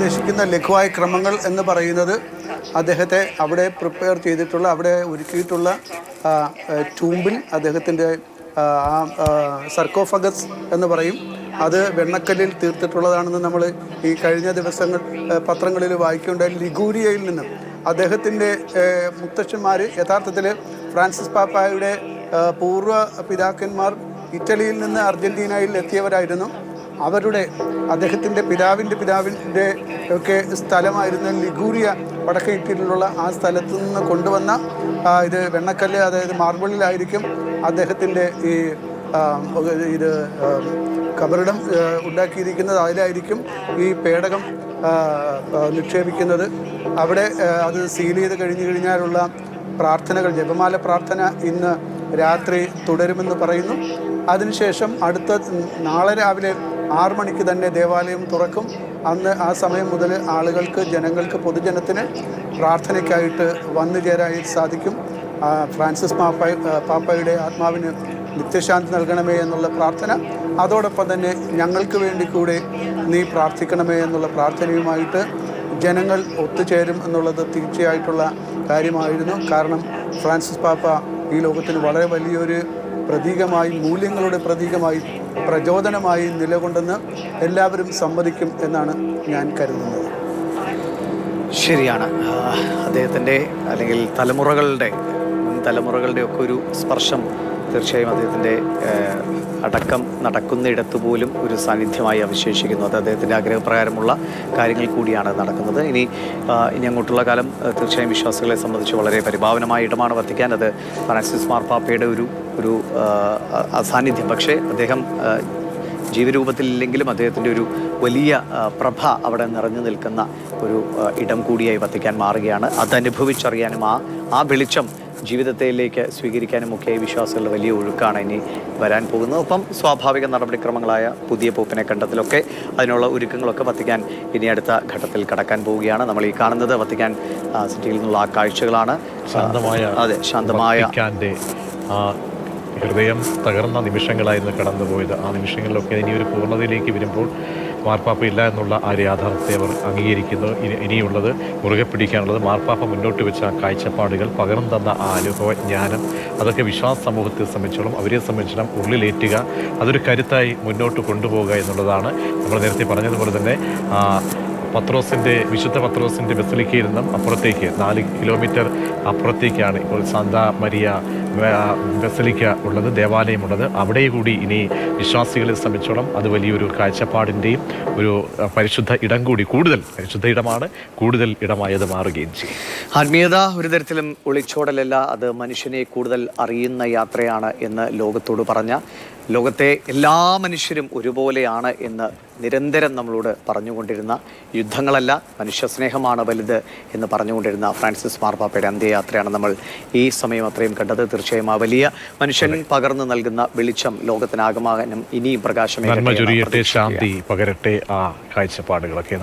ഉദ്ദേശിക്കുന്ന ലഘുവായ ക്രമങ്ങൾ എന്ന് പറയുന്നത് അദ്ദേഹത്തെ അവിടെ പ്രിപ്പയർ ചെയ്തിട്ടുള്ള അവിടെ ഒരുക്കിയിട്ടുള്ള ടൂമ്പിൽ അദ്ദേഹത്തിന്റെ സർക്കോഫഗസ് എന്ന് പറയും. അത് വെണ്ണക്കല്ലിൽ തീർത്തിട്ടുള്ളതാണെന്ന് നമ്മൾ ഈ കഴിഞ്ഞ ദിവസങ്ങൾ പത്രങ്ങളിൽ വായിക്കുകയുണ്ടായി. ലിഗൂരിയയിൽ നിന്നും അദ്ദേഹത്തിന്റെ മുത്തശ്ശന്മാർ യഥാർത്ഥത്തിൽ ഫ്രാൻസിസ് പാപ്പായുടെ പൂർവ പിതാക്കന്മാർ ഇറ്റലിയിൽ നിന്ന് അർജന്റീനയിൽ എത്തിയവരായിരുന്നു. അവരുടെ അദ്ദേഹത്തിന്റെ പിതാവിന്റെ പിതാവിന്റെ ഒക്കെ സ്ഥലമായിരുന്ന ലിഗൂരിയ വടക്കേ ഇറ്റലിയിലുള്ള ആ സ്ഥലത്തു നിന്ന് കൊണ്ടുവന്ന ഇത് വെണ്ണക്കല്ല് അതായത് മാർബിളിലായിരിക്കും അദ്ദേഹത്തിന്റെ ഈ ഇത് കബറിടം ഉണ്ടാക്കിയിരിക്കുന്നത്. അതിലായിരിക്കും ഈ പേടകം നിക്ഷേപിക്കുന്നത്. അവിടെ അത് സീൽ ചെയ്ത് കഴിഞ്ഞു കഴിഞ്ഞാലുള്ള പ്രാർത്ഥനകൾ ജപമാല പ്രാർത്ഥന ഇന്ന് രാത്രി തുടരുമെന്ന് പറയുന്നു. അതിനുശേഷം അടുത്ത നാളെ രാവിലെ ആറു മണിക്ക് തന്നെ ദേവാലയം തുറക്കും. അന്ന് ആ സമയം മുതൽ ആളുകൾക്ക് ജനങ്ങൾക്ക് പൊതുജനത്തിന് പ്രാർത്ഥനയ്ക്കായിട്ട് വന്നു ചേരാൻ സാധിക്കും. ഫ്രാൻസിസ് പാപ്പ പാപ്പയുടെ ആത്മാവിന് നിത്യശാന്തി നൽകണമേ എന്നുള്ള പ്രാർത്ഥന. അതോടൊപ്പം തന്നെ ഞങ്ങൾക്ക് വേണ്ടി കൂടെ നീ പ്രാർത്ഥിക്കണമേ എന്നുള്ള പ്രാർത്ഥനയുമായിട്ട് ജനങ്ങൾ ഒത്തുചേരും എന്നുള്ളത് തീർച്ചയായിട്ടുള്ള കാര്യമായിരുന്നു. കാരണം ഫ്രാൻസിസ് പാപ്പ ഈ ലോകത്തിന് വളരെ വലിയൊരു പ്രതീകമായി മൂല്യങ്ങളുടെ പ്രതീകമായി പ്രചോദനമായി നിലകൊണ്ടെന്ന് എല്ലാവരും സമ്മതിക്കും എന്നാണ് ഞാൻ കരുതുന്നത്. ശരിയാണ്. അദ്ദേഹത്തിന്റെ അല്ലെങ്കിൽ തലമുറകളുടെ തലമുറകളുടെ ഒക്കെ ഒരു സ്പർശം തീർച്ചയായും അദ്ദേഹത്തിന്റെ അടക്കം നടക്കുന്നിടത്ത് പോലും ഒരു സാന്നിധ്യമായി അവശേഷിക്കുന്നു. അത് അദ്ദേഹത്തിന്റെ ആഗ്രഹപ്രകാരമുള്ള കാര്യങ്ങൾ കൂടിയാണ് നടക്കുന്നത്. ഇനി ഇനി അങ്ങോട്ടുള്ള കാലം തീർച്ചയായും വിശ്വാസികളെ സംബന്ധിച്ച് വളരെ പരിഭാവനമായ ഇടമാണ് വർദ്ധിക്കാൻ അത് ഫ്രാൻസിസ് മാർപ്പാപ്പയുടെ ഒരു ഒരു സാന്നിധ്യം. പക്ഷേ അദ്ദേഹം ജീവരൂപത്തിലില്ലെങ്കിലും അദ്ദേഹത്തിന്റെ ഒരു വലിയ പ്രഭ അവിടെ നിറഞ്ഞു നിൽക്കുന്ന ഒരു ഇടം കൂടിയായി വത്തിക്കാൻ മാറുകയാണ്. അതനുഭവിച്ചറിയാനും ആ ആ വെളിച്ചം ജീവിതത്തിലേക്ക് സ്വീകരിക്കാനും ഒക്കെ വിശ്വാസികളുടെ വലിയ ഒഴുക്കാണ് ഇനി വരാൻ പോകുന്നത്. ഒപ്പം സ്വാഭാവിക നടപടിക്രമങ്ങളായ പുതിയ പോപ്പിനെ കണ്ടെത്തലൊക്കെ അതിനുള്ള ഒരുക്കങ്ങളൊക്കെ വത്തിക്കാൻ ഇനി അടുത്ത ഘട്ടത്തിൽ കടക്കാൻ പോവുകയാണ്. നമ്മൾ ഈ കാണുന്നത് വത്തിക്കാൻ സിറ്റിയിൽ നിന്നുള്ള ആ കാഴ്ചകളാണ്. ശാന്തമായ അതെ ശാന്തമായ ഹൃദയം തകർന്ന നിമിഷങ്ങളായിരുന്നു കടന്നുപോയത്. ആ നിമിഷങ്ങളിലൊക്കെ ഇനി ഒരു പൂർണതയിലേക്ക് വരുമ്പോൾ മാർപ്പാപ്പ ഇല്ല എന്നുള്ള ആ ഒരു യാഥാർത്ഥ്യത്തെ അവർ അംഗീകരിക്കുന്നു. ഇനി ഇനിയുള്ളത് മുറുകെ പിടിക്കാനുള്ളത് മാർപ്പാപ്പ മുന്നോട്ട് വെച്ച ആ കാഴ്ചപ്പാടുകൾ പകർന്നു തന്ന ആ അനുഭവ ജ്ഞാനം അതൊക്കെ വിശ്വാസ സമൂഹത്തെ സംബന്ധിച്ചോളം അവരെ സംബന്ധിച്ചിടം ഉള്ളിലേറ്റുക അതൊരു കരുത്തായി മുന്നോട്ട് കൊണ്ടുപോകുക എന്നുള്ളതാണ് നമ്മൾ നേരത്തെ പറഞ്ഞതുപോലെ തന്നെ പത്രോസിന്റെ വിശുദ്ധ പത്രോസിന്റെ ബസലിക്കയിൽ നിന്നും അപ്പുറത്തേക്ക് നാല് കിലോമീറ്റർ അപ്പുറത്തേക്കാണ് ഇപ്പോൾ സാന്താ മരിയ ബസലിക്ക ഉള്ളത് ദേവാലയമുള്ളത്. അവിടെ കൂടി ഇനി വിശ്വാസികളെ സംബന്ധിച്ചോളം അത് വലിയൊരു കാഴ്ചപ്പാടിന്റെയും ഒരു പരിശുദ്ധ ഇടം കൂടി കൂടുതൽ പരിശുദ്ധ ഇടമാണ് കൂടുതൽ ഇടമായത് മാറുകയും ചെയ്യും. ആത്മീയത ഒരു തരത്തിലും ഒളിച്ചോടലല്ല അത് മനുഷ്യനെ കൂടുതൽ അറിയുന്ന യാത്രയാണ് എന്ന് ലോകത്തോട് പറഞ്ഞ ലോകത്തെ എല്ലാ മനുഷ്യരും ഒരുപോലെയാണ് എന്ന് നിരന്തരം നമ്മളോട് പറഞ്ഞുകൊണ്ടിരുന്ന യുദ്ധങ്ങളല്ല മനുഷ്യസ്നേഹമാണ് വലുത് എന്ന് പറഞ്ഞുകൊണ്ടിരുന്ന ഫ്രാൻസിസ് മാർപ്പാപ്പയുടെ അന്ത്യയാത്രയാണ് നമ്മൾ ഈ സമയം അത്രയും കണ്ടത്. തീർച്ചയായും ആ വലിയ മനുഷ്യൻ പകർന്നു നൽകുന്ന വെളിച്ചം ലോകത്തിനാകമാനം ഇനിയും പ്രകാശമേ ശാന്തി പകരട്ടെ ആ കാഴ്ചപ്പാടുകളൊക്കെ.